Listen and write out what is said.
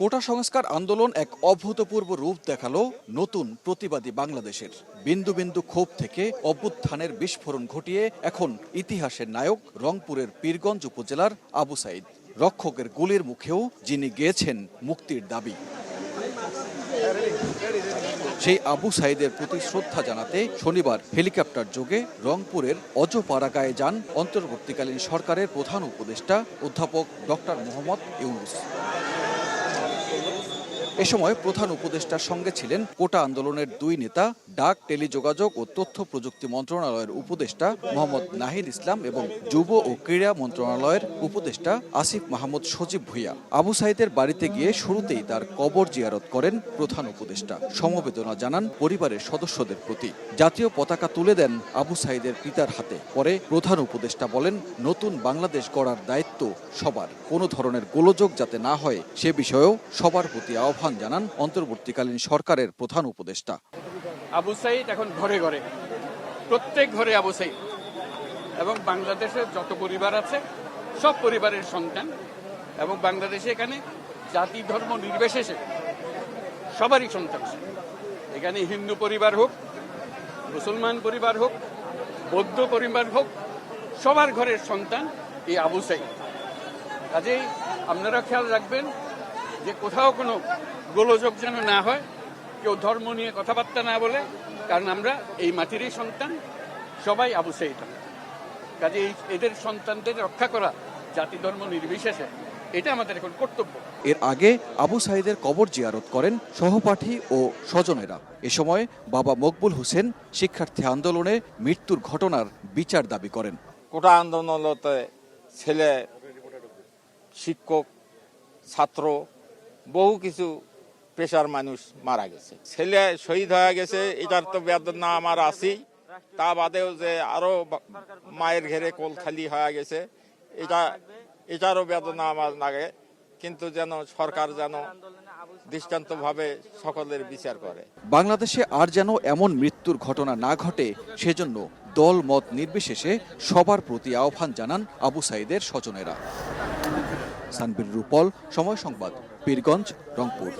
কোটা সংস্কার আন্দোলন এক অভূতপূর্ব রূপ দেখাল নতুন প্রতিবাদী বাংলাদেশের। বিন্দু বিন্দু ক্ষোভ থেকে অভ্যুত্থানের বিস্ফোরণ ঘটিয়ে এখন ইতিহাসের নায়ক রংপুরের পীরগঞ্জ উপজেলার আবু সাইদ। রক্ষকের গুলির মুখেও যিনি গেয়েছেন মুক্তির দাবি। সেই আবু সাইদের প্রতি শ্রদ্ধা জানাতে শনিবার হেলিকপ্টার যোগে রংপুরের অজপাড়াগায়ে যান অন্তর্বর্তীকালীন সরকারের প্রধান উপদেষ্টা অধ্যাপক doctor Mohammad Yunus. Thank you. এ সময় প্রধান উপদেষ্টার সঙ্গে ছিলেন কোটা আন্দোলনের দুই নেতা, ডাক, টেলিযোগাযোগ ও তথ্য প্রযুক্তি মন্ত্রণালয়ের উপদেষ্টা মোহাম্মদ নাহিদ ইসলাম এবং যুব ও ক্রীড়া মন্ত্রণালয়ের উপদেষ্টা আসিফ মাহমুদ সজীব ভুইয়া। আবু সাইদের বাড়িতে গিয়ে শুরুতেই তার কবর জিয়ারত করেন প্রধান উপদেষ্টা। সমবেদনা জানান পরিবারের সদস্যদের প্রতি। জাতীয় পতাকা তুলে দেন আবু সাইদের পিতার হাতে। পরে প্রধান উপদেষ্টা বলেন, নতুন বাংলাদেশ গড়ার দায়িত্ব সবার। কোনো ধরনের গোলযোগ যাতে না হয় সে বিষয়েও সবার প্রতি আহ্বান জানান অন্তর্বর্তীকালীন সরকারের প্রধান উপদেষ্টা। আবু সাইদ এখন ঘরে ঘরে, প্রত্যেক ঘরে আবু সাইদ। এবং বাংলাদেশের যত পরিবার আছে, সব পরিবারের সন্তান। এবং বাংলাদেশে এখানে জাতি ধর্ম নির্বিশেষে সবারই সন্তান। এখানে হিন্দু পরিবার হোক, মুসলমান পরিবার হোক, বৌদ্ধ পরিবার হোক, সবার ঘরের সন্তান এই আবু সাইদ। কাজেই আপনারা খেয়াল রাখবেন যে কোথাও কোনো গোলযোগ যেন না হয় কেউ ধর্ম নিয়ে কথাবার্তা না বলে কারণ আমরা এই মাটিরই সন্তান সবাই আবু সাইদ। কাজে এই এদের সন্তানদের রক্ষা করা জাতি ধর্ম নির্বিশেষে এটা আমাদের এখন কর্তব্য। এর আগে আবু সাইদের কবর জিয়ারত করেন সহপাঠী ও স্বজনেরা। এ সময় বাবা মকবুল হোসেন শিক্ষার্থী আন্দোলনে মৃত্যুর ঘটনার বিচার দাবি করেন। কোটা আন্দোলনতে ছেলে শিক্ষক ছাত্র বহু কিছু পেশার মানুষ মারা গেছে। ছেলে শহীদ হয়ে গেছে, এটার তো বেদনা আমার আছেই। তা বাদেও যে আরও মায়ের ঘেরে কোল খালি হয়ে গেছে, এটা এটারও বেদনা আমার লাগে। কিন্তু যেন সরকার যেন দৃষ্টান্তভাবে সকলের বিচার করে। বাংলাদেশে আর যেন এমন মৃত্যুর ঘটনা না ঘটে, সেজন্য দল মত নির্বিশেষে সবার প্রতি আহ্বান জানান আবু সাইদের স্বজনেরা। সানবির রূপল, সময় সংবাদ। পীরগঞ্জ রংপুর।